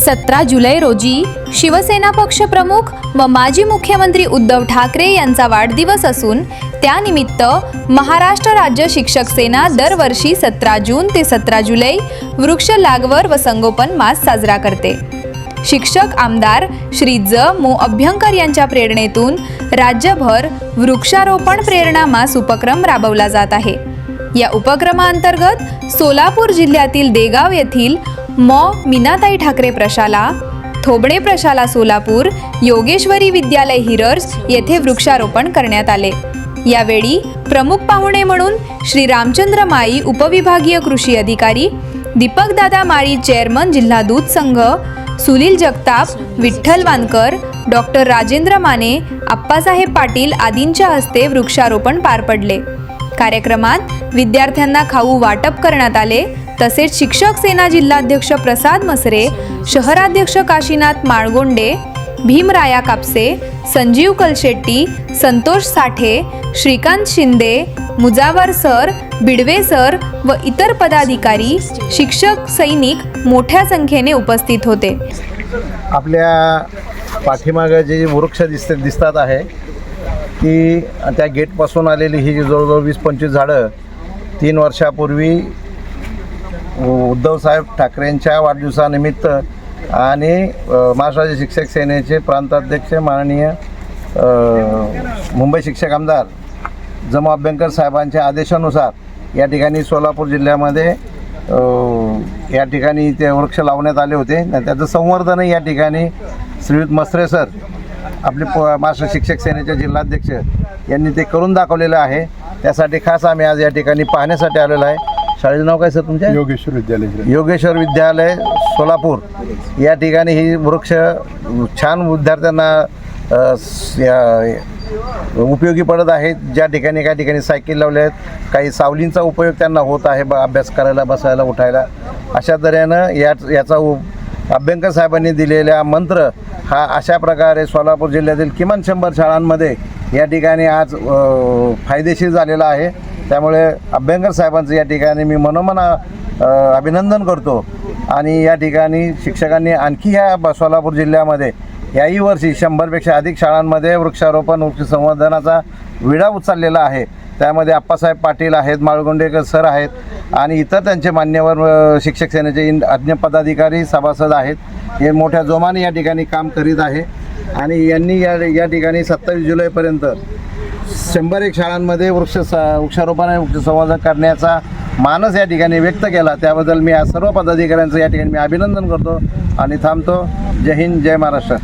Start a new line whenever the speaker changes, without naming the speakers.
सतरा जुलै रोजी शिवसेना पक्षप्रमुख व माजी मुख्यमंत्री उद्धव ठाकरे यांचा वाढदिवस असून त्यानिमित्त महाराष्ट्र राज्य शिक्षक सेना दरवर्षी सतरा जून ते सतरा जुलै वृक्ष लागवड व संगोपन मास साजरा करते. शिक्षक आमदार श्री ज. मो. अभ्यंकर यांच्या प्रेरणेतून राज्यभर वृक्षारोपण प्रेरणा मास उपक्रम राबवला जात आहे. या उपक्रमाअंतर्गत सोलापूर जिल्ह्यातील देगाव येथील मॉ. मीनाताई ठाकरे प्रशाला थोबडे प्रशाला सोलापूर योगेश्वरी विद्यालय हिरर्स येथे वृक्षारोपण करण्यात आले. यावेळी प्रमुख पाहुणे म्हणून श्री रामचंद्र माई उपविभागीय कृषी अधिकारी दीपकदादा माळी चेअरमन जिल्हा दूध संघ सुनील जगताप विठ्ठल वानकर डॉक्टर राजेंद्र माने आप्पासाहेब पाटील आदींच्या हस्ते वृक्षारोपण पार पडले. कार्यक्रमात विद्यार्थ्यांना खाऊ वाटप करण्यात आले. तसेच शिक्षक सेना जिल्हाध्यक्ष प्रसाद मसरे शहराध्यक्ष काशीनाथ माळगोंडे भीमराया कापसे संजीव कलशेट्टी संतोष साठे श्रीकांत शिंदे मुजावर सर बिडवे सर व इतर पदाधिकारी शिक्षक सैनिक मोठ्या संख्येने उपस्थित होते.
आपल्या पाठीमागे जे वृक्ष दिसते दिसतात आहे ती त्या गेटपासून आलेली ही जी जवळजवळ वीस पंचवीस झाडं तीन वर्षापूर्वी उद्धवसाहेब ठाकरेंच्या वाढदिवसानिमित्त आणि महाराष्ट्राचे शिक्षक सेनेचे प्रांताध्यक्ष माननीय मुंबई शिक्षक आमदार जमा अभ्यंकर साहेबांच्या आदेशानुसार या ठिकाणी सोलापूर जिल्ह्यामध्ये या ठिकाणी ते वृक्ष लावण्यात आले होते. त्याचं संवर्धनही या ठिकाणी श्रीयुत मस्त्रे सर आपले प महाराष्ट्र शिक्षक सेनेचे जिल्हाध्यक्ष यांनी ते करून दाखवलेलं आहे. त्यासाठी खास आम्ही आज या ठिकाणी पाहण्यासाठी आलेलो आहे. शाळेचं नाव काय सर तुमच्या?
योगेश्वर विद्यालय.
योगेश्वर विद्यालय सोलापूर. या ठिकाणी ही वृक्ष छान विद्यार्थ्यांना उपयोगी पडत आहेत. ज्या ठिकाणी काही ठिकाणी सायकल लावल्या आहेत काही सावलींचा उपयोग त्यांना होत आहे ब अभ्यास करायला बसायला उठायला. अशा तऱ्हेनं या याचा उ अभ्यंकर साहेबांनी दिलेला मंत्र हा अशा प्रकारे सोलापूर जिल्ह्यातील किमान शंभर शाळांमध्ये या ठिकाणी आज फायदेशीर झालेला आहे. त्यामुळे अभ्यंकर साहेबांचं या ठिकाणी मी मनोमन अभिनंदन करतो. आणि या ठिकाणी शिक्षकांनी आणखी ह्या सोलापूर जिल्ह्यामध्ये याही वर्षी शंभरपेक्षा अधिक शाळांमध्ये वृक्षारोपण वृक्ष संवर्धनाचा विडा उचललेला आहे. त्यामध्ये आप्पासाहेब पाटील आहेत माळगोंडेकर सर आहेत आणि इतर त्यांचे मान्यवर शिक्षक सेनेचे इन अज्ञ पदाधिकारी सभासद आहेत. हे मोठ्या जोमाने या ठिकाणी काम करीत आहे. आणि यांनी या या ठिकाणी सत्तावीस जुलैपर्यंत शंभर एक शाळांमध्ये वृक्ष वृक्षारोपण आणि वृक्ष संवर्धन करण्याचा मानस या ठिकाणी व्यक्त केला. त्याबद्दल मी आज सर्व पदाधिकाऱ्यांचं या ठिकाणी मी अभिनंदन करतो आणि थांबतो. जय हिंद जय महाराष्ट्र.